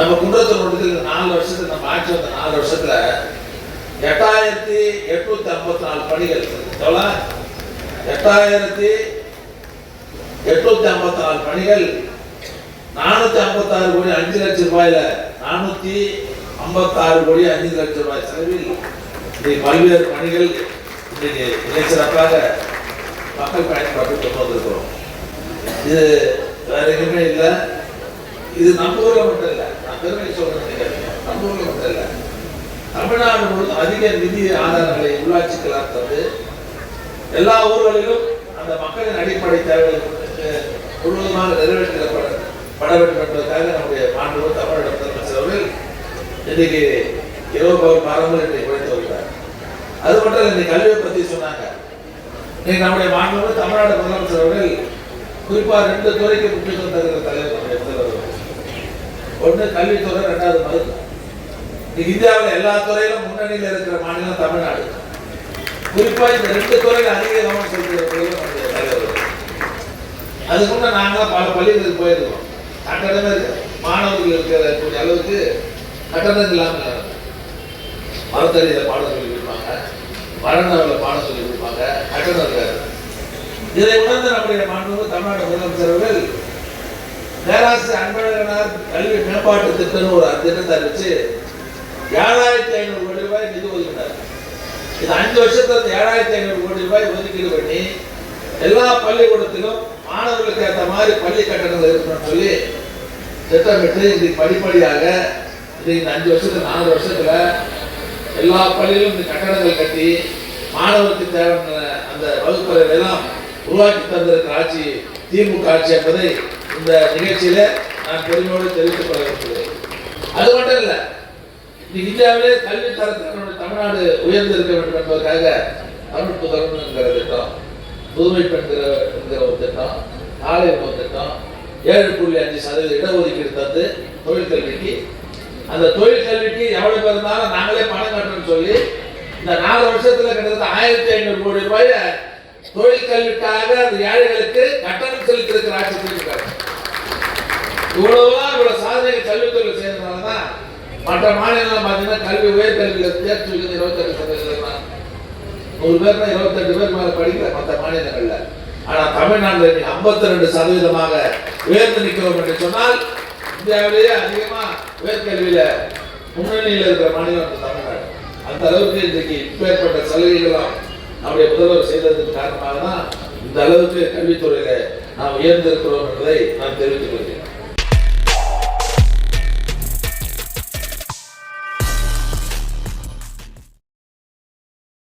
நம்ம குன்றத்தூர் ஒன்றியத்தில் நாலு வருஷத்துல நம்ம ஆட்சி வந்த நாலு வருஷத்துல எட்டாயிரத்தி எட்நூத்தி ஐம்பத்தி நாலு பணிகள் எவ்வளோ எட்டாயிரத்தி எட்நூத்தி ஐம்பத்தி நாலு பணிகள். நானூத்தி ஐம்பத்தாறு கோடி அஞ்சு லட்சம் ரூபாயில நானூத்தி ஐம்பத்தாறு கோடி அஞ்சு லட்சம் ரூபாய் செலவில் இன்றைக்கு பல்வேறு பணிகள் இன்றைக்கு மிகச்சிறப்பாக மக்கள் பயன்பாட்டு கொண்டு வந்திருக்கிறோம். இது வேற எதுவுமே இல்லை. இது நம்ம ஊரில் மட்டும் பெருமை சொல்றது கிடையாது. நம்ம மட்டும் இல்லை தமிழ்நாடு முழுவதும் அதிக நிதி ஆதாரங்களை உள்ளாட்சிக்கெல்லாம் தந்து எல்லா ஊர்களிலும் அந்த மக்களின் அடிப்படை தேவைகளுக்கு முழுவதுமாக நிறைவேற்றப்பட பட வேண்டும் என்பதற்காக நம்முடைய மாண்பு தமிழக முதலமைச்சர் அவர்கள் இன்னைக்கு இரவு பகல் பாரம்பரியத்தை குறைத்து வருகிறார் அது மட்டும் இல்லை இன்னைக்கு கல்வியை பற்றி சொன்னாங்க இன்னைக்கு நம்முடைய மாண்பு தமிழ்நாடு முதலமைச்சர் அவர்கள் குறிப்பாக ரெண்டு துறைக்கு முக்கியத்துவம் தருகிறது தலைவர் நம்முடைய முதல்வர் அவர்கள். ஒண்ணு கல்வித்துறை ரெண்டாவது மருத்துவம். இந்தியாவில் எல்லா துறையிலும் முன்னணியில் இருக்கிற மாநிலம் தமிழ்நாடு. குறிப்பாக இந்த ரெண்டு துறையில் அதிக கவனம் செலுத்துகிற நம்முடைய தலைவர் அதுக்கு முன்ன நாங்களாம் பல பள்ளிகளுக்கு போயிருக்கோம் கட்டணமே இருக்கு மாணவர்கள் இருக்கக்கூடிய அளவுக்கு கட்டணம் இல்லாமல் மரத்தறியில் பாடம் சொல்லி கொடுப்பாங்க மரணவில் பாடம் சொல்லி கொடுப்பாங்க கட்டணம் இருக்காது. இதை உணர்ந்த நம்முடைய மாண்பு தமிழ்நாடு முதலமைச்சர்கள் பேராசிரியர் அன்பழகனார் கல்வி மேம்பாட்டு திட்டம்னு ஒரு திட்டத்தை அறிவிச்சு ஏழாயிரத்தி ஐநூறு கோடி ரூபாய் நிதி ஒதுக்கினார் இது அஞ்சு வருஷத்துல அந்த ஏழாயிரத்தி ஐநூறு கோடி ரூபாய் ஒதுக்கீடு பண்ணி எல்லா பள்ளிக்கூடத்திலும் மாணவர்களுக்கு ஏற்ற மாதிரி பள்ளி கட்டணங்கள் இருக்கணும்னு சொல்லி திட்டமிட்டு இன்னைக்கு படிப்படியாக இது இந்த அஞ்சு வருஷத்துல நாலு வருஷத்துல எல்லா பள்ளியிலும் இந்த கட்டணங்கள் கட்டி மாணவருக்கு தேவையான அந்த வகுப்பறைகள் எல்லாம் உருவாக்கி தந்திருக்கிற ஆட்சி திமுக ஆட்சி என்பதை இந்த நிகழ்ச்சியில நான் பெருமையோடு தெரிவித்துக் கொள்ள அது மட்டும் இல்லை இந்தியாவிலே கல்வி தரத்தில் நம்முடைய தமிழ்நாடு உயர்ந்திருக்க வேண்டும் என்பதற்காக தமிழ் புதல்வன் என்கிற திட்டம் புதுமை பெண்கிற என்கிற ஒரு திட்டம் காலை உணவு திட்டம் ஏழு புள்ளி அஞ்சு சதவீத இடஒதுக்கீடு தந்து தொழில் கல்விக்கு அந்த தொழில் கல்விக்கு எவ்வளவு பேர் இருந்தாலும் நாங்களே பணம் கட்டணும்னு சொல்லி இந்த நாலு வருஷத்துல கிட்டத்தட்ட ஆயிரத்தி ஐநூறு கோடி ரூபாய தொழில் கல்விக்காக அந்த ஏழைகளுக்கு கட்டணம் செலுத்தி இருக்கிற ஆட்சி இருக்காங்க இவ்வளவுதான் இவ்வளவு சாதனை கல்வித்துறை செய்யறதுனாலதான் மற்ற மாநிலம் பார்த்தீங்கன்னா கல்வி உயர்கல்வியில தேர்ச்சி விகிதம் இருபத்தெட்டு சதவீதம் தான் நூறு தான் இருபத்தெட்டு பேர் மேல படிக்கிற மற்ற மாநிலங்கள்ல. ஆனா தமிழ்நாட்டில் இன்னைக்கு ஐம்பத்தி ரெண்டு சதவீதமாக உயர்ந்து நிற்கிறோம் என்று சொன்னால் இந்தியாவிலேயே அதிகமா உயர்கல்வியில முன்னணியில் இருக்கிற மாநிலம் தமிழ்நாடு. அந்த அளவுக்கு இன்றைக்கு இப்பேற்பட்ட சலுகைகளும் நம்முடைய முதல்வர் செய்ததற்கு காரணமாக தான் இந்த அளவுக்கு கல்வித்துறையில நாம் உயர்ந்திருக்கிறோம் என்பதை நான் தெரிவித்துக் கொள்கிறேன்.